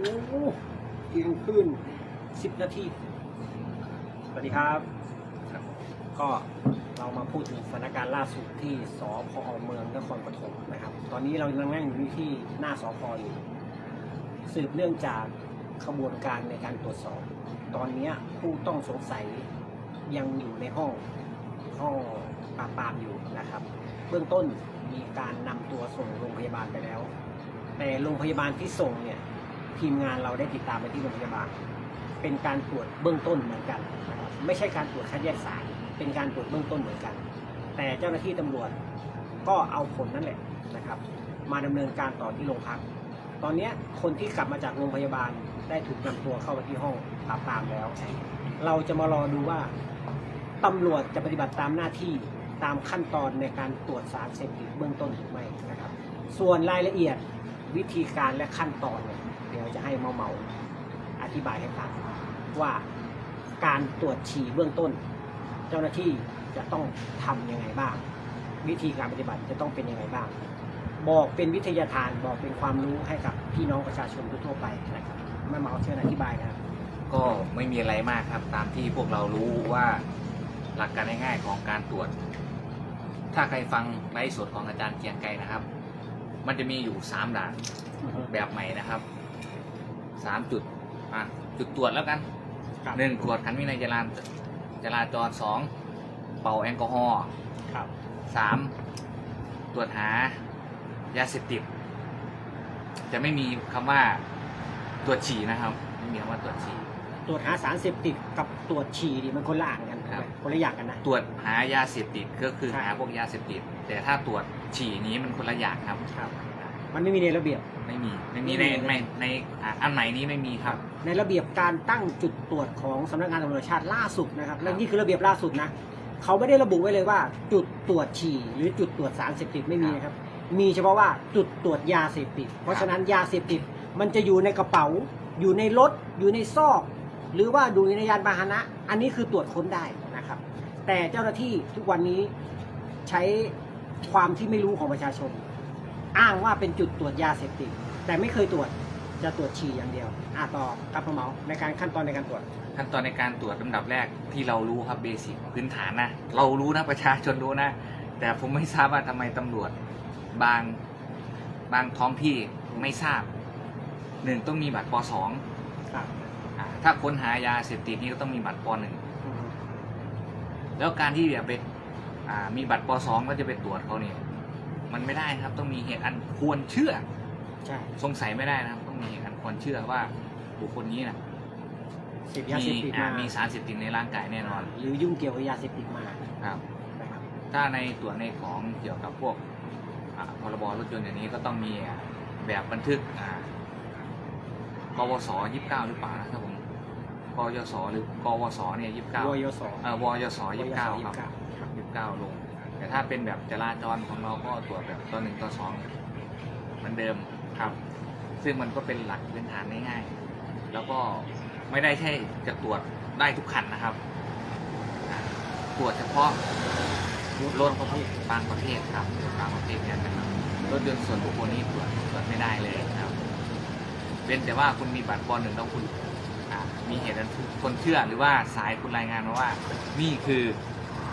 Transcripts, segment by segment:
โอ้เที่ยงคืนสิบนาที สวัสดีครับครับ ก็เรามาพูดถึงสถานการณ์ล่าสุดที่สพอเมืองนครปฐมนะครับ ตอนนี้เรากำลังนั่งอยู่ที่หน้าสพอยู่ สืบเนื่องจากขบวนการในการตรวจสอบ ตอนนี้ผู้ต้องสงสัยยังอยู่ในห้องห้องปราบปรามอยู่นะครับ เบื้องต้นมีการนำตัวส่งโรงพยาบาลไปแล้ว แต่โรงพยาบาลที่ส่งเนี่ย ทีมงานเราได้ติดตามไปที่โรงพยาบาล เป็นการตรวจเบื้องต้นเหมือนกันนะครับไม่ใช่การตรวจคัดแยกสารเป็นการตรวจเบื้องต้นเหมือนกัน แต่เจ้าหน้าที่ตำรวจก็เอาผลนั่นแหละนะครับ มาดำเนินการต่อที่โรงพัก ตอนนี้คนที่กลับมาจากโรงพยาบาลได้ถูกนำตัวเข้าไปที่ห้องปราบปรามแล้ว เราจะมารอดูว่าตำรวจจะปฏิบัติตามหน้าที่ตามขั้นตอนในการตรวจสารเสพติดเบื้องต้นหรือไม่นะครับ ส่วนรายละเอียดวิธีการและขั้นตอนเนี่ย เดี๋ยวจะให้เมาเมาอธิบายให้ฟังว่าการตรวจฉี่เบื้องต้น เจ้าหน้าที่จะต้องทำยังไงบ้าง วิธีการปฏิบัติจะต้องเป็นยังไงบ้าง บอกเป็นวิทยาทานบอกเป็นความรู้ให้กับพี่น้องประชาชนทั่วๆไปนะครับแม่เมาเชิญอธิบายนะครับก็ไม่มีอะไรมากครับ ตามที่พวกเรารู้ว่าหลักการง่ายๆของการตรวจ ถ้าใครฟังไลฟ์สดของอาจารย์เกรียงไกรนะครับ มันจะมีอยู่สามด่านแบบใหม่นะครับ สามจุดอะจุดตรวจแล้วกันครับหนึ่งตรวจขันวินัยจราจราจรสองเป่าแอลกอฮอล์ครับสามตรวจหายาเสพติดจะไม่มีคำว่าตรวจฉี่นะครับ ไม่มีคำว่าตรวจฉี่ ตรวจหาสารเสพติดกับตรวจฉี่ดิมันคนละอย่างกันครับ คนละอย่างกันนะ ตรวจหายาเสพติดก็คือครับ หาพวกยาเสพติดแต่ถ้าตรวจฉี่นี้มันคนละอย่างครับ ครับ มันไม่มีในระเบียบ ไม่มีไม่มีไม่ในมีในในอะอันไหนนี้ไม่มีครับ ในระเบียบการตั้งจุดตรวจของสำนักงานตำรวจแห่งชาติล่าสุดนะครับและนี่คือระเบียบล่าสุดนะเขาไม่ได้ระบุไว้เลยว่า จุดตรวจฉี่หรือจุดตรวจสารเสพติดไม่มีนะครับ มีเฉพาะว่าจุดตรวจยาเสพติด เพราะฉะนั้นยาเสพติดมันจะอยู่ในกระเป๋า อยู่ในรถ อยู่ในซอก หรือว่าดูในยานพาหนะ อันนี้คือตรวจค้นได้นะครับ แต่เจ้าหน้าที่ทุกวันนี้ใช้ความที่ไม่รู้ของประชาชน อ้างว่าเป็นจุดตรวจยาเสพติดแต่ไม่เคยตรวจจะตรวจฉี่อย่างเดียวอะต่อกับพระเหมาในการขั้นตอนในการตรวจ ขั้นตอนในการตรวจลำดับแรกที่เรารู้ครับเบสิกพื้นฐานนะเรารู้นะประชาชนรู้นะ แต่ผมไม่ทราบว่าทำไมตำรวจบางบางท้องที่ไม่ทราบหนึ่งต้องมีบัตรปสองครับอะถ้าค้นหายาเสพติดนี่ก็ต้องมีบัตรปหนึ่งแล้วการที่จะไปอ่ามีบัตรปสองก็จะไปตรวจเขาเนี่ย มันไม่ได้นะครับ ต้องมีเหตุอันควรเชื่อ ใช่สงสัยไม่ได้นะครับ ต้องมีเหตุอันควรเชื่อว่าบุคคลนี้นะเสพยามีเสพติดอ่ามามีสารเสพติดในร่างกายแน่นอนหรือยุ่งเกี่ยวกับยาเสพติดมาครับ นะครับถ้าในตัวในของเกี่ยวกับพวกอ่าพรบรถยนต์อย่างนี้ก็ต้องมีอ่าแบบบันทึกอ่า กวสยี่สิบเก้าหรือเปล่านะครับผมกยศหรือกวสเนี่ยยี่สิบเก้าวยศเอ่อวยศยี่สิบเก้าครับครับยี่สิบเก้าลง แต่ถ้าเป็นแบบจราจรของเราก็ตรวจแบบตัวหนึ่งตัวสองเหมือนเดิมครับ ซึ่งมันก็เป็นหลักพื้นฐานง่ายๆแล้วก็ไม่ได้ใช่จะตรวจได้ทุกคันนะครับ ตรวจเฉพาะรถประเภทบางประเภทครับบางประเภทเนี่ยเป็นรถยนต์ส่วนบุคคลนี่ตรวจตรวจไม่ได้เลยครับเป็นแต่ว่าคุณมีบัตรปหนึ่งแล้วคุณมีเหตุอันคนเชื่อหรือว่าสายคุณรายงานมาว่า นี่คือ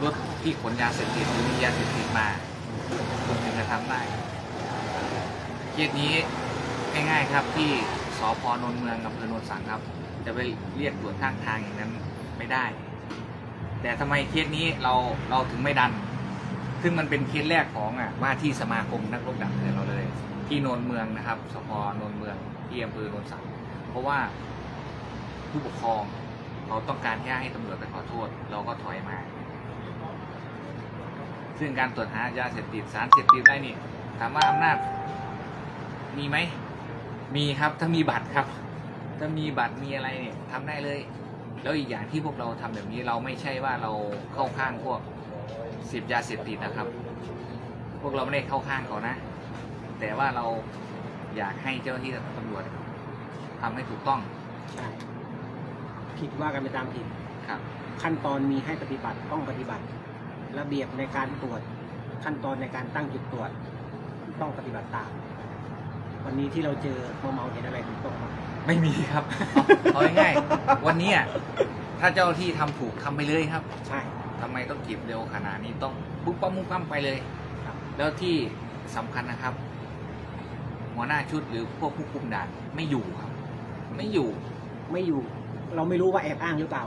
รถที่ขนยาเสพติดหรือมียาเสพติดมาคุณถึงจะทำได้เคสนี้ง่ายๆครับที่สพนนเมืองอำเภอนนสังครับ จะไปเรียกตรวจข้างทางอย่างนั้นไม่ได้ แต่ทำไมเคสนี้เราเราถึงไม่ดัน ซึ่งมันเป็นเคสแรกของอะว่าที่สมาคมนักรบดับเพลิงเราเลย ที่นนเมืองนะครับสพนนเมืองที่อำเภอนนสังเพราะว่าผู้ปกครองเขาต้องการแค่ให้ตำรวจไปขอโทษ เราก็ถอยมา ซึ่งการตรวจหายาเสพติดสารเสพติดได้นี่ ถามว่าอำนาจมีไหม มีครับ ถ้ามีบัตรครับ ถ้ามีบัตรมีอะไรเนี่ยทำได้เลย แล้วอีกอย่างที่พวกเราทำแบบนี้เราไม่ใช่ว่าเราเข้าข้างพวกสิบยาเสพติดนะครับ พวกเราไม่ได้เข้าข้างเขานะ แต่ว่าเราอยากให้เจ้าหน้าที่ตำรวจทำให้ถูกต้องใช่ผิดว่ากันไปตามผิดครับ ขั้นตอนมีให้ปฏิบัติต้องปฏิบัติ ระเบียบในการตรวจขั้นตอนในการตั้งจุดตรวจต้องปฏิบัติตาม วันนี้ที่เราเจอเมาเมาๆเห็นอะไรถูกต้องไหมไม่มีครับเอาเอาง่ายๆวันนี้อะถ้าเจ้าหน้าที่ทำถูกทำไปเลยครับใช่ ทำไมต้องเก็บเร็วขนาดนี้ต้องปุ๊บปั๊บมุ้งปั้มไปเลย ครับ แล้วที่สำคัญนะครับ หัวหน้าชุดหรือพวกผู้คุมด่านไม่อยู่ครับ ไม่อยู่ไม่อยู่ เราไม่รู้ว่าแอบอ้างหรือเปล่า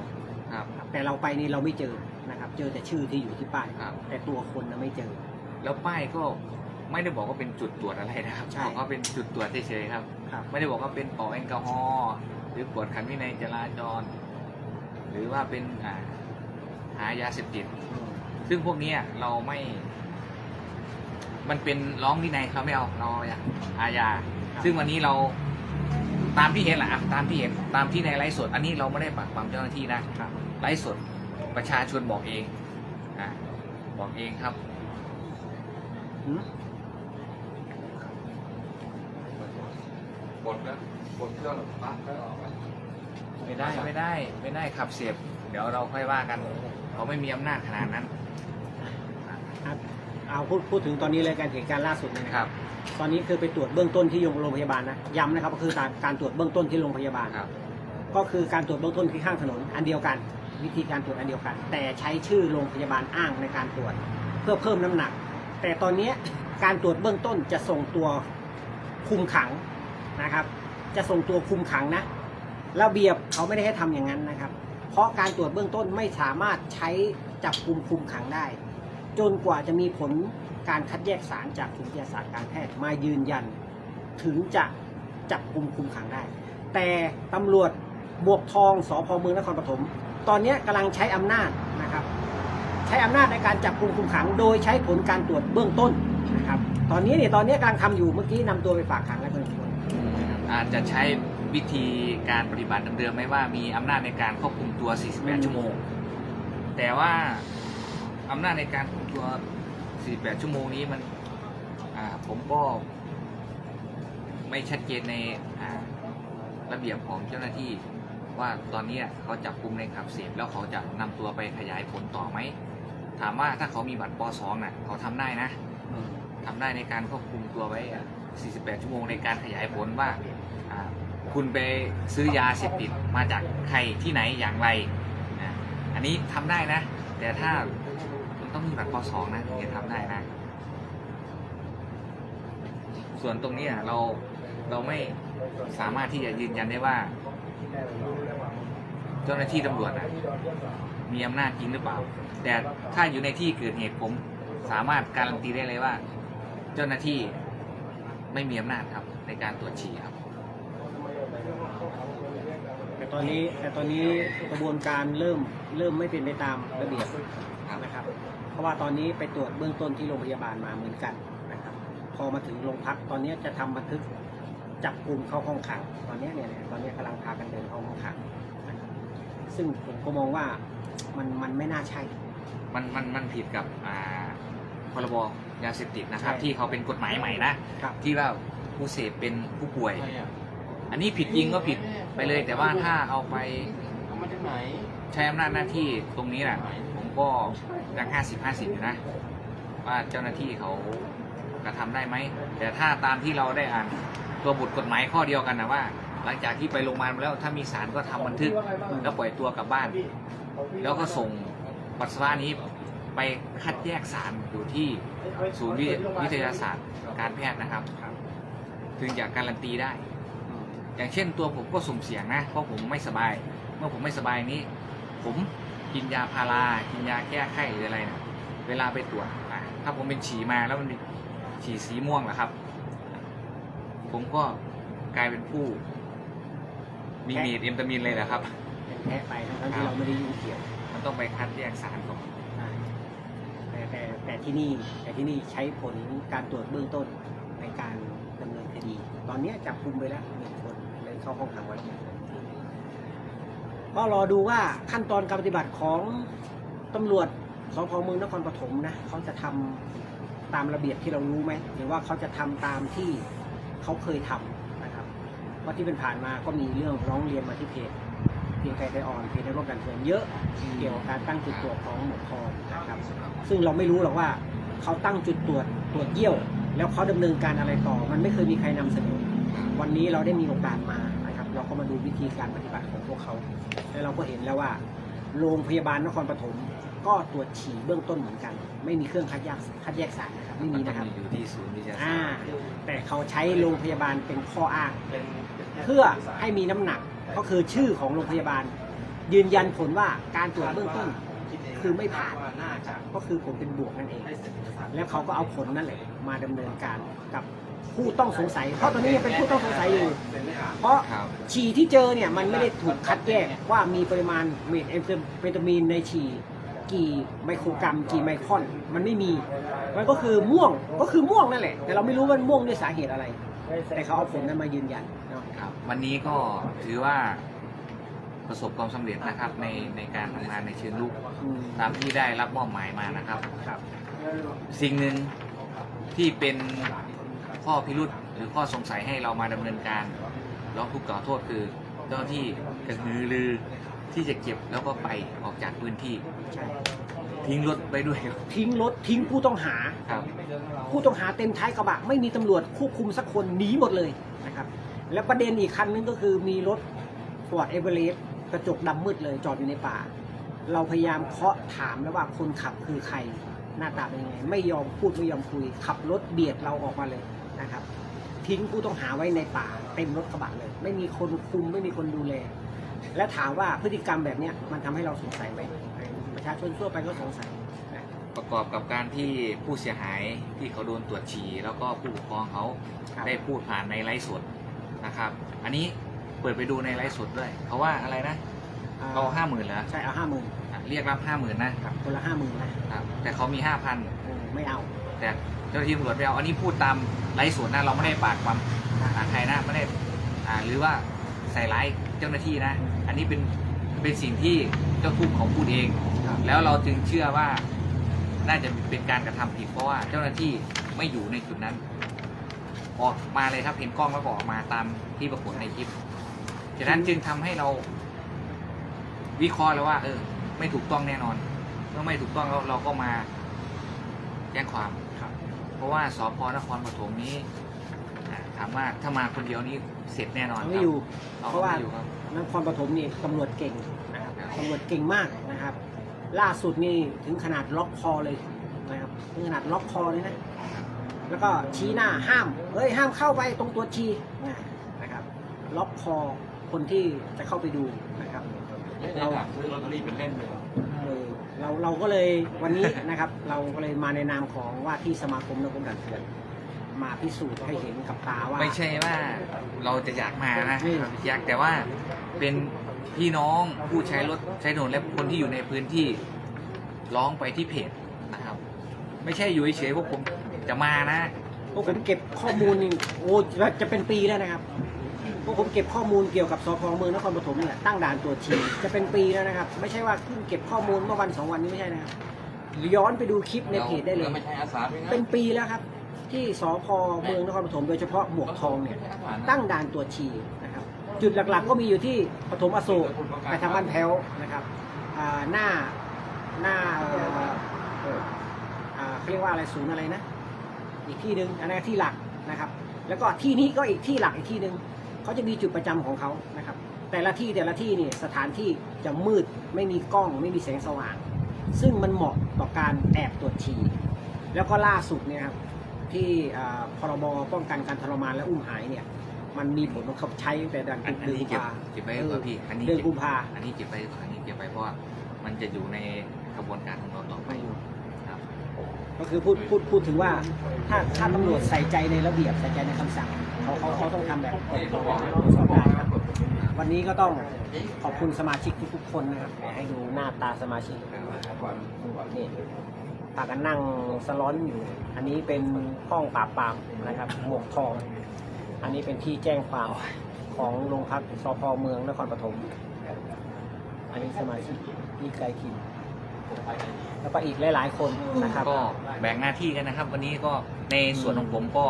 ครับ แต่เราไปนี่เราไม่เจอนะครับ เจอแต่ชื่อที่อยู่ที่ป้ายครับ แต่ตัวคนนะไม่เจอ แล้วป้ายก็ไม่ได้บอกว่าเป็นจุดตรวจอะไรนะครับใช่บอกว่าเป็นจุดตรวจเฉยๆครับ ครับ ไม่ได้บอกว่าเป็นเป่าแอลกอฮอล์หรือกวดขันวินัยจราจร หรือว่าเป็นอ่าหายาเสพติด ซึ่งพวกเนี้ยเราไม่ มันเป็นร้องวินัยเขาไม่เอาเราอย่างอาญา ครับ ซึ่งวันนี้เราตามที่เห็นแหละอะตามที่เห็นตามที่ในไลฟ์สด อันนี้เราไม่ได้ปักปั๊มเจ้าหน้าที่นะครับ ไลฟ์สด ประชาชนบอกเองอะบอกเองครับหืมบทแล้วบทเครื่องปั๊บแล้วออกมาไม่ได้ไม่ได้ไม่ได้ขับเสียบ เดี๋ยวเราค่อยว่ากันเขาไม่มีอำนาจขนาดนั้น ครับเอาพูดพูดถึงตอนนี้เลยการเหตุการณ์ล่าสุดเนี่ยนะครับ ตอนนี้คือไปตรวจเบื้องต้นที่โรงพยาบาลนะย้ำนะครับก็คือการการตรวจเบื้องต้นที่โรงพยาบาลครับก็คือการตรวจเบื้องต้นที่ข้างถนนอันเดียวกัน วิธีการตรวจอันเดียวกัน แต่ใช้ชื่อโรงพยาบาลอ้างในการตรวจ เพื่อเพิ่มน้ำหนัก แต่ตอนนี้การตรวจเบื้องต้นจะส่งตัวคุมขังนะครับ จะส่งตัวคุมขังนะระเบียบเขาไม่ได้ให้ทำอย่างนั้นนะครับ เพราะการตรวจเบื้องต้นไม่สามารถใช้จับคุมคุมขังได้ จนกว่าจะมีผลการคัดแยกสารจากศูนย์วิทยาศาสตร์การแพทย์มายืนยัน ถึงจะจับคุมคุมขังได้ แต่ตำรวจบวกทองสพเมืองนครปฐม ตอนนี้กำลังใช้อำนาจนะครับ ใช้อำนาจในการจับกลุ่มคุมขัง โดยใช้ผลการตรวจเบื้องต้นนะครับ ตอนนี้เนี่ยตอนนี้กำลังทำอยู่เมื่อกี้นำตัวไปฝากขังแล้วคนคนอาจจะใช้วิธีการปฏิบัติเดิมๆไหมว่ามีอำนาจในการควบคุมตัว 48 ชั่วโมง แต่ว่าอำนาจในการควบคุมตัว 48 ชั่วโมงนี้มันอ่าผมก็ไม่ชัดเจนในระเบียบของเจ้าหน้าที่ ว่าตอนนี้เขาจับกลุ่มในขับเสพแล้วเขาจะนำตัวไปขยายผลต่อไหม ถามว่าถ้าเขามีบัตรป .2 น่ะเขาทำได้นะทำได้ในการควบคุมตัวไว้ 48 ชั่วโมงในการขยายผลว่าคุณไปซื้อยาเสพติดมาจากใครที่ไหนอย่างไร อันนี้ทำได้นะ แต่ถ้ามันต้องมีบัตรป .2 นะถึงจะทำได้นะ ส่วนตรงนี้เราเราไม่สามารถที่จะยืนยันได้ว่า เจ้าหน้าที่ตำรวจนะมีอำนาจจริงหรือเปล่า แต่ถ้าอยู่ในที่เกิดเหตุผมสามารถการันตีได้เลยว่า เจ้าหน้าที่ไม่มีอำนาจครับ ในการตรวจฉี่ครับ แต่ตอนนี้แต่ตอนนี้กระบวนการเริ่มเริ่มไม่เป็นไปตามระเบียบครับนะครับ เพราะว่าตอนนี้ไปตรวจเบื้องต้นที่โรงพยาบาลมาเหมือนกันนะครับ พอมาถึงโรงพักตอนนี้จะทำบันทึก จับกลุ่มเข้าห้องขังตอนนี้เนี่ยเนี่ยตอนนี้กำลังพากันเดินเข้าห้องขังนะครับซึ่งผมก็มองว่ามันมันไม่น่าใช่ มันมันมันผิดกับอ่าพรบยาเสพติดนะครับ ใช่ที่เขาเป็นกฎหมายใหม่นะครับ ที่ว่าผู้เสพเป็นผู้ป่วย อันนี้ผิดจริงก็ผิดไปเลย แต่ว่าถ้าเอาไปเอามาจากไหนใช้อำนาจหน้าที่ตรงนี้น่ะ ผมก็ยังห้าสิบห้าสิบอยู่นะ ว่าเจ้าหน้าที่เขากระทำได้ไหม แต่ถ้าตามที่เราได้อ่าน ตัวบทกฎหมายข้อเดียวกันนะว่า หลังจากที่ไปโรงพยาบาลแล้วถ้ามีสารก็ทำบันทึกแล้วปล่อยตัวกลับบ้าน แล้วก็ส่งปัสสาวะนี้ไปคัดแยกสารอยู่ที่ศูนย์วิทยาศาสตร์การแพทย์นะครับ ถึงจะการันตีได้ อย่างเช่นตัวผมก็สุ่มเสี่ยงนะเพราะผมไม่สบาย เมื่อผมไม่สบายนี้ ผมกินยาพารากินยาแก้ไข้หรืออะไรนะเวลาไปตรวจถ้าผมเป็นฉี่มาแล้วมันเป็นฉี่สีม่วงเหรอครับ ผมก็กลายเป็นผู้ มีเมดเอมตามินเลยเหรอครับ เป็นแพ้ไปทั้งๆที่เราไม่ได้ยุ่งเกี่ยวมันต้องไปคัดแยกสารก่อนแต่แต่แต่ที่นี่แต่ที่นี่ใช้ผลการตรวจเบื้องต้นในการดำเนินคดี ตอนนี้จับคุมไปแล้วหนึ่งคนเลยเข้าห้องขังไว้ก็รอดูว่าขั้นตอนการปฏิบัติของตำรวจสพเมืองนครปฐมนะเขาจะทำตามระเบียบที่เรารู้ไหมหรือว่าเขาจะทำตามที่ เขาเคยทำนะครับเพราะที่เป็นผ่านมาก็มีเรื่องร้องเรียนมาที่เพจเพียงใจใจอ่อนเพจในร่วมกันเถื่อนเยอะเกี่ยวกับการตั้งจุดตรวจของหมวดทองนะครับซึ่งเราไม่รู้หรอกว่าเขาตั้งจุดตรวจตรวจเยี่ยว แล้วเขาดำเนินการอะไรต่อ มันไม่เคยมีใครนำเสนอวันนี้เราได้มีโอกาสมานะครับ เราก็มาดูวิธีการปฏิบัติของพวกเขา แล้วเราก็เห็นแล้วว่า โรงพยาบาลนครปฐม ก็ตรวจฉี่เบื้องต้นเหมือนกัน ไม่มีเครื่องคัดแยกคัดแยกสารนะครับไม่มีนะครับอยู่ที่ศูนย์วิทยาศาอ่าสตร์แต่เขาใช้โรงพยาบาลเป็นข้ออ้างเพื่อให้มีน้ำหนักก็คือชื่อของโรงพยาบาล ยืนยันผลว่าการตรวจเบื้องต้น คือไม่ผ่านก็คือผลเป็นบวกนั่นเอง แล้วเขาก็เอาผลนั่นแหละมาดำเนินการกับผู้ต้องสงสัย เพราะตอนนี้ยังเป็นผู้ต้องสงสัยอยู่ เพราะครับฉี่ที่เจอเนี่ยมันไม่ได้ถูกคัดแยกว่ามีปริมาณเมทแอมเฟตามีนในฉี่ กี่ไมโครกรัม กี่ไมครอน มันไม่มี มันก็คือม่วงก็คือม่วงนั่นแหละ แต่เราไม่รู้ว่ามันม่วงด้วยสาเหตุอะไร แต่เขาเอาผลนั้นมายืนยันเนาะครับ วันนี้ก็ถือว่าประสบความสำเร็จนะครับในในการทำงานในเชิงลุกอืมตามที่ได้รับมอบหมายมานะครับ ครับ สิ่งหนึ่งที่เป็นข้อพิรุษหรือข้อสงสัยให้เรามาดำเนินการร้องทุกข์กล่าวโทษคือเจ้าหน้าที่กระหือรือ ที่จะเก็บแล้วก็ไปออกจากพื้นที่ ใช่ทิ้งรถไปด้วยทิ้งรถทิ้งผู้ต้องหา ครับ ผู้ต้องหาเต็มท้ายกระบะไม่มีตำรวจควบคุมสักคนหนีหมดเลยนะครับ แล้วประเด็นอีกคันนึงก็คือมีรถฟอร์ดเอเวอเรสต์กระจกดำมืดเลยจอดอยู่ในป่า เราพยายามเคาะถามแล้วว่าคนขับคือใครหน้าตาเป็นยังไง ไม่ยอมพูดไม่ยอมคุย ขับรถเบียดเราออกมาเลยนะครับ ทิ้งผู้ต้องหาไว้ในป่าเต็มรถกระบะเลย ไม่มีคนคุมไม่มีคนดูแล และถามว่าพฤติกรรมแบบเนี้ยมันทำให้เราสงสัยไหมประชาชนทั่วไปก็สงสัยนะประกอบกับการที่ผู้เสียหายที่เขาโดนตรวจฉี่แล้วก็ผู้ปกครองเขาครับได้พูดผ่านในไลฟ์สดนะครับ อันนี้เปิดไปดูในไลฟ์สดด้วยเขาว่าอะไรนะเอาห้าหมื่นเหรอใช่เอาห้าหมื่นเรียกรับห้าหมื่นนะครับคนละห้าหมื่นนะครับแต่เขามีห้าพันเออไม่เอา แต่เจ้าหน้าที่ตำรวจไม่เอาอันนี้พูดตามไลฟ์สดนะเราไม่ได้ปากความอ่าใครนะไม่ได้อ่าหรือว่าใส่ร้ายเจ้าหน้าที่นะอั นนี้เป็นเป็นสิ่งที่เจ้าทุกข์เขาพูดเองครับแล้วเราจึงเชื่อว่าน่าจะเป็นการกระทำผิดเพราะว่าเจ้าหน้าที่ไม่อยู่ในจุดนั้น ออกมาเลยครับเห็นกล้องแล้วก็ออกมาตามที่ปรากฏในคลิปฉะนั้นจึงทำให้เราวิเคราะห์แล้วว่า เออ ไม่ถูกต้องแน่นอน เมื่อไม่ถูกต้องเราเราก็มาแจ้งความครับ เพราะว่าสพนครปฐมนี้อ่าถามว่าถ้ามาคนเดียวนี้เสร็จแน่นอนเขาคไม่รับอยู่เราเพก็ราะว่าไม่อยู่ครับ นครปฐมนี่ตำรวจเก่งนะครับครับตำรวจเก่งมากนะครับ ล่าสุดนี่ถึงขนาดล็อกคอเลยนะครับถึงขนาดล็อกคอเลยนะแล้วก็ชี้หน้าห้ามเฮ้ยห้ามเข้าไปตรงตัวชีนะครับล็อกคอคนที่จะเข้าไปดูนะครับเราซื้อลอตเตอรี่เป็นเล่นเลยเออเราเราก็เลยวันนี้นะครับ เราก็เลยมาในนามของว่าที่สมาคมนักบุญดันเถื่อนมาพิสูจน์ให้เห็นกับตาว่า ไม่ใช่ว่าเราจะอยากมานะอืมอยากแต่ว่า เป็นพี่น้องผู้ใช้รถใช้ถนนและคนที่อยู่ในพื้นที่ร้องไปที่เพจนะครับ ไม่ใช่อยู่เฉยๆพวกผมจะมานะพวกผมเก็บข้อมูลนี่โอ้จะเป็นปีแล้วนะครับพวกผมเก็บข้อมูลเกี่ยวกับสพเมืองนครปฐมเนี่ยตั้งด่านตรวจฉี่จะเป็นปีแล้วนะครับ ไม่ใช่ว่าเพิ่งเก็บข้อมูลเมื่อวันสองวันนี้ไม่ใช่นะครับย้อนไปดูคลิปในเพจได้เลย ไม่ใช่อาสาเป็นไงเป็นปีแล้วครับ ที่สพเมืองนครปฐมโดยเฉพาะหมวกทองเนี่ยตั้งด่านตรวจฉี่นะครับ จุดหลักๆ ก็มีอยู่ที่ปฐมอโศกไปทางบ้านแพ้วนะครับหน้าหน้าเขาเรียกว่าอะไรศูนย์อะไรนะ อีกที่หนึ่งอันนั้ที่หลักนะครับ แล้วก็ที่นี้ก็อีกที่หลักอีกที่หนึ่งเขาจะมีจุดประจำของเขานะครับ แต่ละที่แต่ละที่เนี่ยสถานที่จะมืดไม่มีกล้องไม่มีแสงสว่าง ซึ่งมันเหมาะต่อการแอบตรวจฉี่แล้วก็ล่าสุดเนี่ยครับที่พรบป้องกันการทรมานและอุ้มหายเนี่ย มันมีผลบังคับใช้ตั้งแต่เดือนอันกุอันนี้มเก็บภาเก็บไว้ก่อนพี่ อันนี้เดือนเก็บกุมภาอันนี้เก็บไปก่อนอันนี้เก็บไปเพราะว่ามันจะอยู่ในกระบวนการของเราต่อไปครับก็คือพูดพูดพูดถึงว่า ถ้าถ้าตำรวจใส่ใจในระเบียบใส่ใจในคำสั่งเขาเขาเขาต้องทำแบบวันนี้ก็ต้องขอบคุณสมาชิกทุกๆคนนะครับเดี๋ยวให้ดูหน้าตาสมาชิกนี่พากันนั่งสล้อนอยู่ อันนี้เป็นห้องปราบปรามนะครับหมวกทอง อันนี้เป็นที่แจ้งความของโรงพักสพเมืองนครปฐม อันนี้สมาชิกนี่ไกลคิน แล้วก็อีกหลาย ๆ คนนะครับ ก็แบ่งหน้าที่กันนะครับ วันนี้ก็ในส่วนของผมก็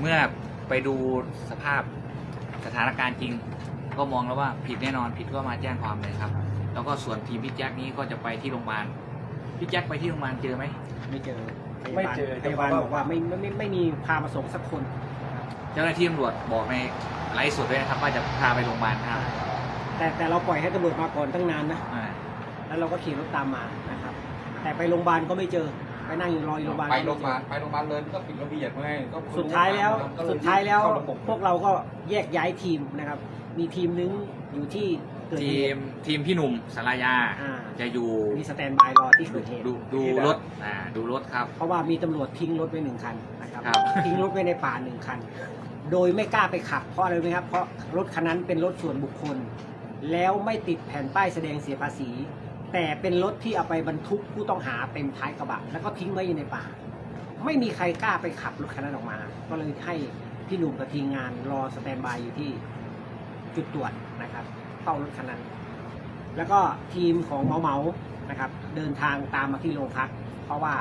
เมื่อไปดูสภาพสถานการณ์จริง ก็มองแล้วว่าผิดแน่นอนผิดก็มาแจ้งความเลยครับ แล้วก็ส่วนทีมพี่แจ็คนี้ก็จะไปที่โรงพยาบาลพี่แจ็คไปที่โรงพยาบาลเจอไหมไม่เจอไม่เจอพยาบาลบอกว่าไม่ไม่ไม่ไม่มีพามาส่งสักคน เจ้าหน้าที่ตำรวจบอกในไลฟ์สดด้วยนะครับว่าจะพาไปโรงพยาบาลครับแต่แต่เราปล่อยให้ตำรวจมาก่อนตั้งนานนะ อ่าแล้วเราก็ขี่รถตามมานะครับ แต่ไปโรงพยาบาลก็ไม่เจอ ไปนั่งอยู่รออยู่โรงพยาบาลไปโรงพยาบาลไปโรงพยาบาลเลยก็ผิดระเบียบไงก็สุดท้ายแล้ว ก็เสุดท้ายแล้วเข้าระบบพวกเราก็แยกย้ายทีมนะครับ มีทีมนึงอยู่ที่เกิดทีเหมตุ ทีมพี่หนุ่มสารยา อ่า จะอยู่มีสแตนบายรอที่เกิดเหตุ ดูดูรถอ่าดูรถครับ เพราะว่ามีตำรวจทิ้งรถไว้หนึ่งคันนะครับ ครับ ทิ้งรถไว้ในป่าหนึ่งคัน โดยไม่กล้าไปขับเพราะอะไรไหมครับ เพราะรถคันนั้นเป็นรถส่วนบุคคล แล้วไม่ติดแผ่นป้ายแสดงเสียภาษี แต่เป็นรถที่เอาไปบรรทุกผู้ต้องหาเต็มท้ายกระบะแล้วก็ทิ้งไว้อยู่ในป่า ไม่มีใครกล้าไปขับรถคันนั้นออกมา ก็เลยให้พี่หนุ่มกับทีมงานรอสแตนบายอยู่ที่จุดตรวจนะครับเฝ้ารถคันนั้น แล้วก็ทีมของเมาเมานะครับ เดินทางตามมาที่โรงพัก เพราะว่า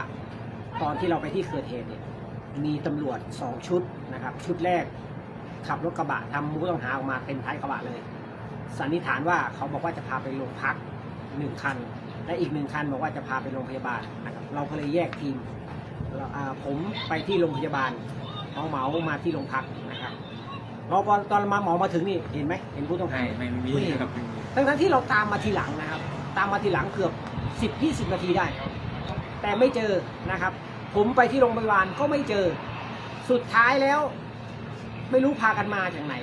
ตอนที่เราไปที่เกิดเหตุเนี่ย มีตำรวจสองชุดนะครับ ชุดแรกขับรถกระบะทำผู้ต้องหาออกมาเต็มท้ายกระบะเลย สันนิษฐานว่าเขาบอกว่าจะพาไปโรงพักหนึ่งคัน และอีกหนึ่งคันบอกว่าจะพาไปโรงพยาบาลนะครับ เราก็เลยแยกทีมเราอ่าผมไปที่โรงพยาบาลเมาเมาๆมาที่โรงพักนะครับพอตอนตอนมาหมอมาถึงนี่เห็นไหมเห็นผู้ต้องหาไม่ไม่มีไม่เห็นครับไม่มีทั้งทั้งๆที่เราตามมาทีหลังนะครับ ตามมาทีหลังเกือบสิบยี่สิบนาทีได้ แต่ไม่เจอนะครับ ผมไปที่โรงพยาบาลก็ไม่เจอ สุดท้ายแล้ว ไม่รู้พากันมาจากไหน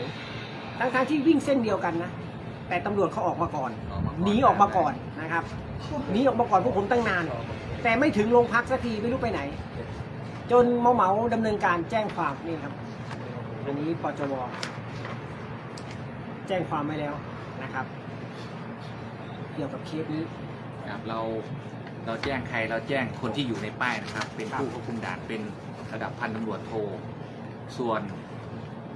ทั้งทั้งๆที่วิ่งเส้นเดียวกันนะ แต่ตำรวจเขาออกมาก่อนออกมาก่อน หนีออกมาก่อนนะครับ หนีออกมาก่อนพวกผมตั้งนาน แต่ไม่ถึงโรงพักสักทีไม่รู้ไปไหน จนเมาเหมาๆดำเนินการแจ้งความนี่ครับ อันนี้ปจวแจ้งความไว้แล้วนะครับ เกี่ยวกับเคสนี้ครับเรา เราแจ้งใครเราแจ้งคนที่อยู่ในป้ายนะครับ เป็นครับผู้ควบคุมด่านเป็นระดับพันตำรวจโท ส่วน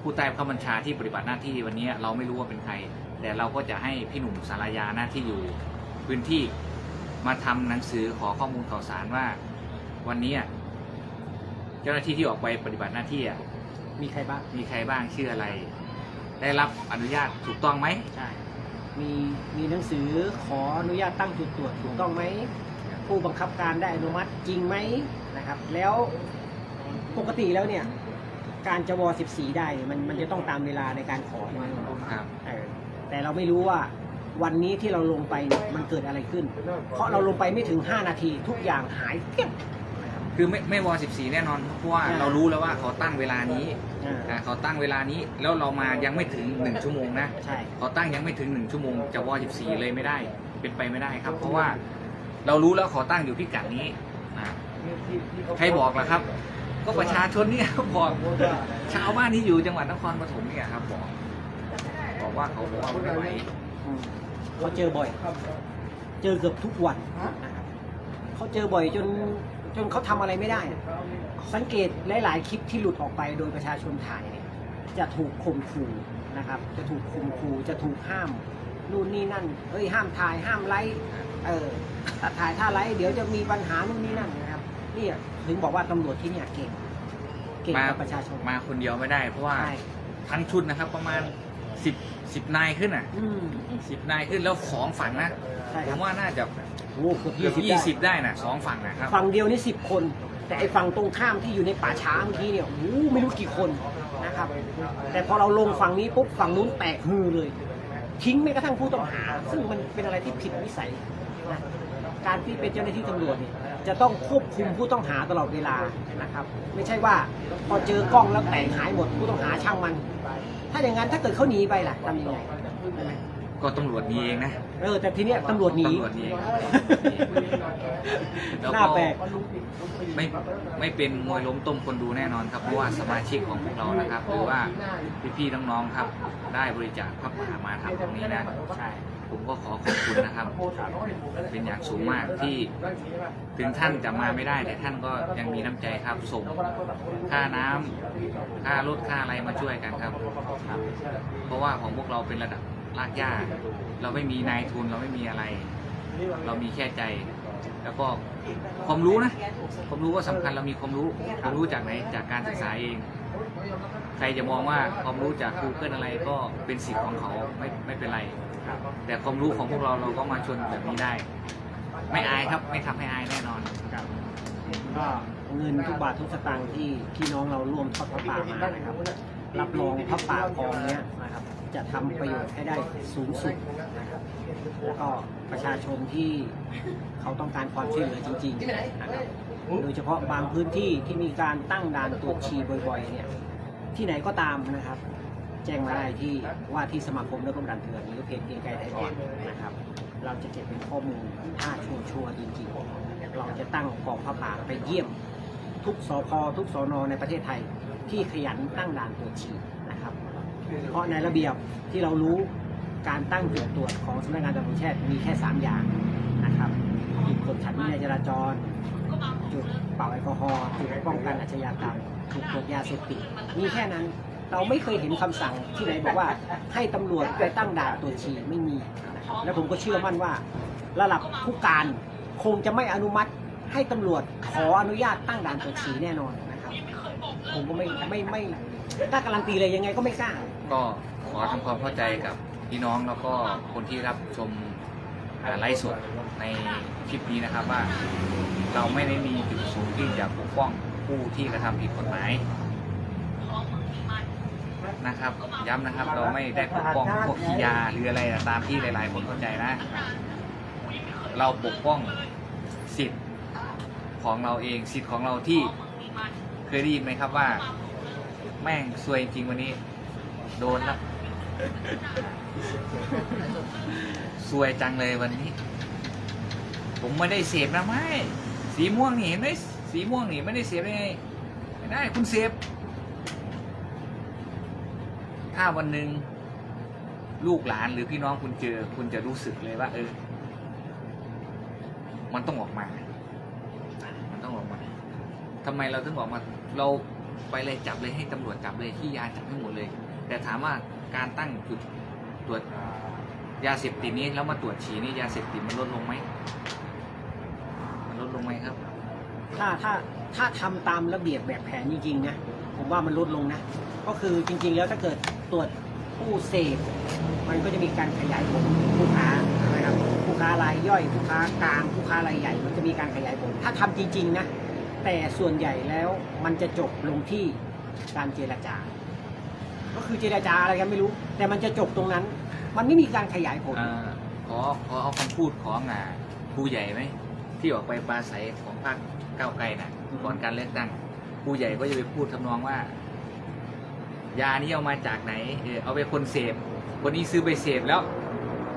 ผู้ใต้บังคับบัญชาที่ปฏิบัติหน้าที่วันนี้เราไม่รู้ว่าเป็นใคร แต่เราก็จะให้พี่หนุ่มสารยาหน้าที่อยู่พื้นที่มาทำหนังสือขอข้อมูลข่าวสารว่า วันนี้อะเจ้าหน้าที่ที่ออกไปปฏิบัติหน้าที่อะมีใครบ้างมีใครบ้างชื่ออะไร ได้รับอนุญาตถูกต้องไหมใช่มีมีหนังสือขออนุญาตตั้งจุดตรวจถูกต้องไหม ผู้บังคับการได้อนุมัติจริงไหมนะครับ แล้วปกติแล้วเนี่ยการจะว14 ได้เนี่ยมันมันจะต้องตามเวลาในการขอใช่ไหมครับเออแต่เราไม่รู้ว่าวันนี้ที่เราลงไปเนี่ยมันเกิดอะไรขึ้น เพราะเราลงไปไม่ถึง 5 นาทีทุกอย่างหายเกลี้ยงนะครับคือไม่ไม่วอ14 แน่นอนเพราะว่าอ่า เรารู้แล้วว่าเขาตั้งเวลานี้อ่าอ่าเขาตั้งเวลานี้แล้วเรามายังไม่ถึง 1 ชั่วโมงนะ ใช่ เขาตั้งยังไม่ถึง 1 ชั่วโมงจะวอ14 เลยไม่ได้ เป็นไปไม่ได้ครับ เพราะว่า เรารู้แล้วเขาตั้งอยู่พิกัดนี้อ่าใครบอกล่ะครับ ก็ประชาชนเนี่ยบอกชาวบ้านที่อยู่จังหวัดนครปฐมเนี่ยครับบอกบอกว่าเขาบอกว่าไม่ไหวอืมเขาเจอบ่อยเจอเกือบทุกวันนะครับเขาเจอบ่อยจนจนเขาทำอะไรไม่ได้ สังเกตหลาย ๆ คลิปที่หลุดออกไปโดยประชาชนถ่ายเนี่ยจะถูกข่มขู่นะครับ จะถูกข่มขู่จะถูกห้าม นู่นนี่นั่นเอ้ยห้ามถ่ายห้ามไลฟ์เออถ้าถ่ายถ้าไลฟ์เดี๋ยวจะมีปัญหานู่นนี่นั่นนะครับนี่ถึงบอกว่าตำรวจที่เนี่ยเก่งเก่งมากับประชาชนมาคนเดียวไม่ได้ เพราะว่าใช่ทั้งชุดนะครับ ประมาณ10 10นายขึ้นอะอืมสิบนายขึ้นแล้วสองฝั่งนะใช่ผครับมว่าน่าจะโอ้เกือบเกือบ20ยี่สิบได้ได้นะสองฝั่งนะครับฝั่งเดียวนี่สิบคน แต่ไอ้ฝั่งตรงข้ามที่อยู่ในป่าช้าเมื่อกี้เนี่ยโอ้โหไม่รู้กี่คนนะครับ แต่พอเราลงฝั่งนี้ปุ๊บฝั่งนู้นแตกฮือเลย ทิ้งแม้กระทั่งผู้ต้องหา ซึ่งมันเป็นอะไรที่ผิดวิสัยนะการที่เป็นเจ้าหน้าที่ตำรวจเนี่ยจะต้องควบคุมผู้ต้องหาตลอดเวลานะครับ ไม่ใช่ว่าพอเจอกล้องแล้วแต่งหายหมดผู้ต้องหาช่างมัน ถ้าอย่างนั้นถ้าเกิดเขาหนีไปล่ะทำยังไง ก็ตำรวจมีเองนะเออแต่ทีเนี้ยตำรวจหนี ตำรวจมีเองแล้วหน้าก็แปลก ไม่ไม่เป็นมวยล้มต้มคนดูแน่นอนครับเพราะว่าสมาชิกของพวกเรานะครับหรือว่าพี่ๆน้องๆครับ ได้บริจาคพระมหามาทำตรงนี้นะใช่ผมก็ขอขอบคุณนะครับ เป็นอย่างสูงมากที่ ถึงท่านจะมาไม่ได้แต่ท่านก็ยังมีน้ำใจครับส่งค่าน้ำค่ารถค่าอะไรมาช่วยกันครับครับ เพราะว่าของพวกเราเป็นระดับ รากหญ้าเราไม่มีนายทุนเราไม่มีอะไร เรามีแค่ใจ แล้วก็ความรู้นะความรู้ก็สำคัญเรามีความรู้ความรู้จากไหนจากการศึกษาเอง ใครจะมองว่าความรู้จากครูเกิลอะไรก็เป็นสิทธิ์ของเขาไม่ไม่เป็นไร แต่ความรู้ของพวกเราเราก็มาชนแบบนี้ได้ ไม่อายครับไม่ทำให้อายแน่นอนก็เงินทุกบาททุกสตางค์ที่พี่น้องเราร่วมทอดพระป่ามานะครับรับรองพระป่ากองเนี้ยนะครับ จะทำประโยชน์ให้ได้สูงสุดนะครับแล้วก็ประชาชนที่เขาต้องการความช่วยเหลือจริงๆนะครับโดยเฉพาะบางพื้นที่ที่มีการตั้งด่านตรวจฉี่บ่อยๆเนี่ยที่ไหนก็ตามนะครับ แจ้งมาได้ที่ว่าที่สมาคมเรื่องดันเถื่อนหรือเพจเกียงไกรไทยอ่อนนะครับ เราจะเก็บเป็นข้อมูลถ้าชัวร์ชัวร์จริงๆ เราจะตั้งกองผ้าป่าไปเยี่ยม ทุกสพทุกสนในประเทศไทยที่ขยันตั้งด่านตรวจฉี่ เพราะในระเบียบที่เรารู้การตั้งจุดตรวจของสำนักงานตำรวจแห่งชาติมีแค่ 3 อย่างนะครับจุดกดขันวินัยจราจร จุดเป่าแอลกอฮอล์จุดป้องกันอาชญากรรมจุดตรวจยาเสพติดมีแค่นั้นเราไม่เคยเห็นคำสั่งที่ไหนบอกว่าให้ตำรวจไปตั้งด่านตรวจฉี่ไม่มีนะครับและผมก็เชื่อมั่นว่า ระดับผู้การคงจะไม่อนุมัติให้ตำรวจขออนุญาตตั้งด่านตรวจฉี่แน่นอนนะครับ ผมก็ไม่ไม่ไม่กล้าการันตีเลยยังไงก็ไม่กล้า ก็ขอทำความเข้าใจกับพี่น้องแล้วก็คนที่รับชมไลฟ์สดในคลิปนี้นะครับว่า เราไม่ได้มีจุดประสงค์ที่จะปกป้องผู้ที่กระทำผิดกฎหมายนะครับ ย้ำนะครับเราไม่ได้ปกป้องพวกขี้ยาหรืออะไรตามที่หลาย ๆ คนเข้าใจนะ เราปกป้องสิทธิ์ของเราเองสิทธิ์ของเราที่เคยได้ยินไหมครับว่า แม่งซวยจริงวันนี้ โดนแล้วซวยจังเลยวันนี้ ผมไม่ได้เสพนะไม่ สีม่วงนี่เห็นไหมสีม่วงนี่ไม่ได้เสพได้ไงไม่ได้คุณเสพถ้าวันหนึ่งลูกหลานหรือพี่น้องคุณเจอ คุณจะรู้สึกเลยว่า เออ มันต้องออกมา มันต้องออกมาทำไมเราถึงออกมา เราไปเลยจับเลยให้ตำรวจจับเลยที่ยาจับให้หมดเลย แต่ถามว่าการตั้งจุดตรวจยาเสพติดนี้แล้วมาตรวจฉี่นี่ยาเสพติดมันลดลงไหมมันลดลงไหมครับ ถ้าถ้าถ้าทำตามระเบียบแบบแผนจริงๆนะผมว่ามันลดลงนะ ก็คือจริง ๆ แล้วถ้าเกิดตรวจผู้เสพมันก็จะมีการขยายผลผู้ค้านะครับผู้ค้ารายย่อยผู้ค้ากลางผู้ค้ารายใหญ่ มันจะมีการขยายผลถ้าทำจริง ๆ นะ แต่ส่วนใหญ่แล้วมันจะจบลงที่การเจรจา ก็คือเจรจาอะไรกันไม่รู้ แต่มันจะจบตรงนั้น มันไม่มีการขยายผล อ่าขอขอเอาคำพูดของอ่าครูใหญ่ไหมที่ออกไปปราศัยของพรรคก้าวไกลนะอืม ก่อนการเลือกตั้งครูใหญ่ก็จะไปพูดทำนองว่า ยานี้เอามาจากไหนเออเอาไปคนเสพคนนี้ซื้อไปเสพแล้ว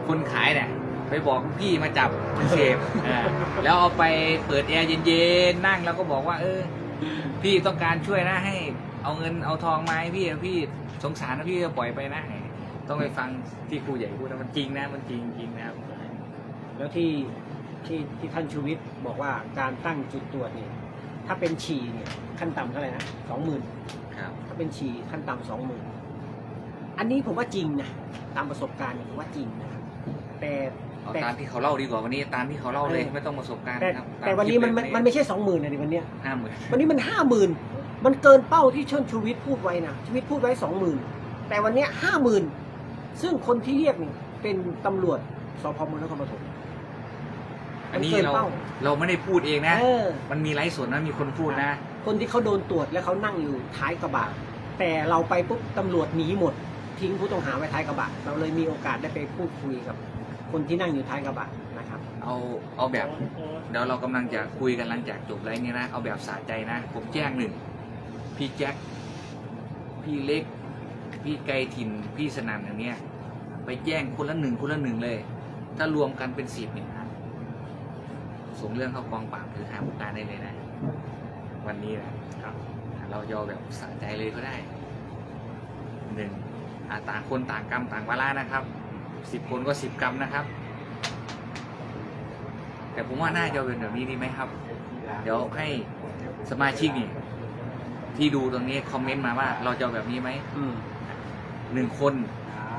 คนขายเนี่ยไปบอกพี่มาจับคนเสพอ่าแล้วเอาไปเปิดแอร์เย็นๆนั่งแล้วก็บอกว่า เออ พี่ต้องการช่วยนะให้ เอาเงินเอาทองมาให้พี่พี่สงสารนะพี่ก็ปล่อยไปนะ ต้องไปฟังที่ครูใหญ่พูดนะมันจริงนะมันจริงจริงนะครับ แล้วที่ที่ที่ท่านชูวิทย์บอกว่าการตั้งจุดตรวจเนี่ยถ้าเป็นฉี่เนี่ยขั้นต่ำเท่าไหร่นะสองหมื่นครับ ถ้าเป็นฉี่ขั้นต่ำสองหมื่นอันนี้ผมว่าจริงนะตามประสบการณ์เนี่ยผมว่าจริงนะครับแต่ เอาแต่ตามที่เขาเล่าดีกว่าวันนี้ตามที่เขาเล่าเลยเออ ไม่ต้องประสบการณ์แต่ครับแต่วันนี้มันมันมันไม่ใช่สองหมื่นนะดิวันเนี้ยห้าหมื่นวันนี้มันห้าหมื่น มันเกินเป้าที่เชิญชูวิทย์พูดไว้นะชูวิทย์พูดไว้สองหมื่นแต่วันเนี้ยห้าหมื่นซึ่งคนที่เรียกเนี่ยเป็นตำรวจสพเมืองนครปฐม อันนี้มันเกินเราเป้า เราไม่ได้พูดเองนะ เออ มันมีไลฟ์สดนะมีคนพูดนะ คนที่เขาโดนตรวจแล้วเขานั่งอยู่ท้ายกระบะแต่เราไปปุ๊บตำรวจหนีหมด ทิ้งผู้ต้องหาไว้ท้ายกระบะเราเลยมีโอกาสได้ไปพูดคุยกับ คนที่นั่งอยู่ท้ายกระบะนะครับ เอาเอาแบบ เดี๋ยวเรากำลังจะคุยกันหลังจากจบไลฟ์นี้นะ เอาแบบสะใจนะ ผมแจ้งหนึ่ง พี่แจ็คพี่เล็ก พี่ไกรถิ่นพี่สนันอย่างเนี้ย ไปแจ้งคนละหนึ่งคนละหนึ่งเลย ถ้ารวมกันเป็นสิบเนี่ยส่งเรื่องเข้ากองปราบหรือหาผู้การได้เลยนะ วันนี้นะครับ เรายอแบบสะใจเลยก็ได้หนึ่งอ่าต่างคนต่างกรรมต่างวาระนะครับสิบคนก็สิบกรรมนะครับ แต่ผมว่าน่าจะเป็นแบบนี้ดีไหมครับ เดี๋ยวให้สมาชิกนี่ ที่ดูตรงนี้คอมเมนต์มาว่าเราจะเอาแบบนี้ไหมอืมหนึ่งคน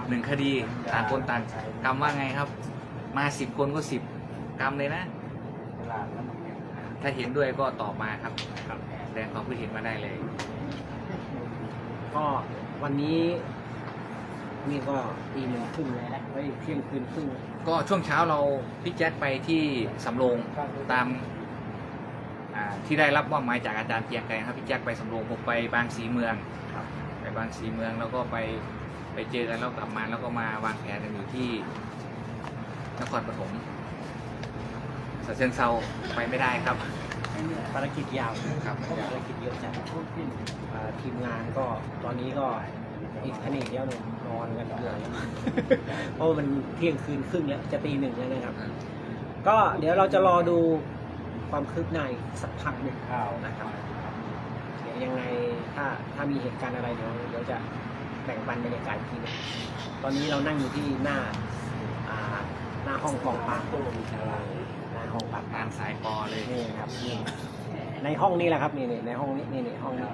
หนึ่งคดีต่างคนต่างกรรมว่าไงครับ มาสิบคนก็สิบกรรมเลยนะถ้าเห็นด้วยก็ตอบมาครับ แสดงความคิดเห็นมาได้เลย ก็วันนี้นี่ก็ตีหนึ่งครึ่งแล้วเฮ้ยเที่ยงคืนครึ่ง ก็ช่วงเช้าเราพี่แจ็คไปที่สำโรงตามอ่า ที่ได้รับมอบหมายจากอาจารย์เกรียงไกรครับพี่แจ็คไปสำโรงผมไปบางสีเมืองครับไปบางสีเมืองแล้วก็ไปไปเจอกันแล้วกลับมาแล้วก็มาวางแผนกันอยู่ที่นครปฐมสะเชิงเซาไปไม่ได้ครับภารกิจยาวครับภารกิจเยอะจัดอ่าทีมงานก็ตอนนี้ก็อีกคณิตเดียวเนี่ยนอนกันเหนื่อยเพราะมันเที่ยงคืนครึ่งแล้วจะตีหนึ่งแล้วนะครับ ก็เดี๋ยวเราจะรอดู ความคืบหน้าอีกสักพักหนึ่งนะครับเดี๋ยวยังไงถ้าถ้ามีเหตุการณ์อะไรเดี๋ยวเดี๋ยวจะแบ่งปันบรรยากาศอีกทีหนึงตอนนี้เรานั่งอยู่ที่หน้าอ่าหน้าห้องกองปราบหน้าห้องปราบปตารามมสายปอเลยนี่ครับนี่ในห้องนี้แหละครับนี่นี่ในห้องนี้นี่นี่ห้องนี้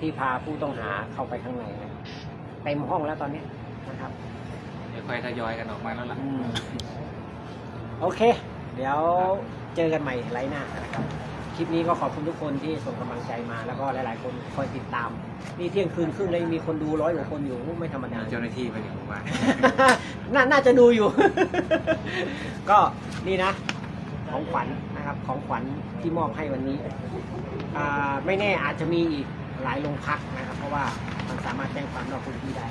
ที่พาผู้ต้องหาเข้าไปข้างในนะเต็มห้องแล้วตอนนี้นะครับเดี๋ยวค่อยทยอยกันออกมาแล้วล่ะอืมโอเค เดี๋ยว เจอกันใหม่ไลฟ์หน้านะครับ คลิปนี้ก็ขอบคุณทุกคนที่ส่งกำลังใจมา แล้วก็หลาย ๆ คนคอยติดตาม นี่เที่ยงคืนครึ่งเลยมีคนดูร้อยกว่าคนอยู่ไม่ธรรมดามีเจ้าหน้าที่มาอยู่หมู่บ้านน่าน่าจะดูอยู่ ก็นี่นะ ของขวัญนะครับ ของขวัญที่มอบให้วันนี้อ่าไม่แน่อาจจะมีอีกหลายโรงพักนะครับ เพราะว่ามันสามารถแจ้งความนอกพื้นที่ได้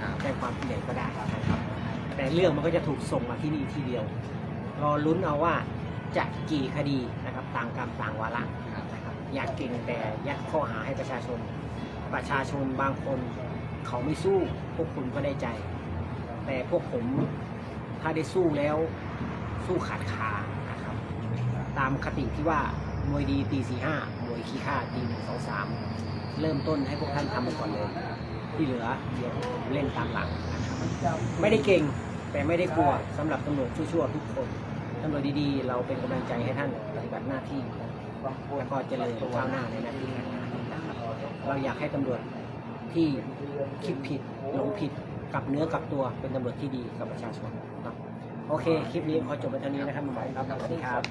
ครับ แจ้งความที่ไหนก็ได้นะครับ แต่เรื่องมันก็จะถูกส่งมาที่นี่ทีเดียว รอลุ้นเอาว่า จะกี่คดีนะครับต่างกรรมต่างวาระครับนะครับอยากเก่งแต่ยัดข้อหาให้ประชาชน ประชาชนบางคนเขาไม่สู้พวกคุณก็ได้ใจ แต่พวกผมถ้าได้สู้แล้วสู้ขาดขานะครับตามคติที่ว่ามวยดีตีสี่ห้ามวยขี้ข้าตีหนึ่งสองสามเริ่มต้นให้พวกท่านทำไปก่อนเลยที่เหลือเดี๋ยวผมเล่นตามหลังนะครับไม่ได้เก่งแต่ไม่ได้กลัวสำหรับตำรวจชั่วๆทุกคนตำรวจดีๆ เราเป็นกำลังใจให้ท่านปฏิบัติหน้าที่แล้วก็เจริญก้าวหน้าในหน้าที่เราอยากให้ตำรวจที่คิดผิดหลงผิดกลับเนื้อกลับตัวเป็นตำรวจที่ดีกับประชาชนโอเค คลิปนี้ขอจบไปเท่านี้นะครับหมอครับสวัสดีครับ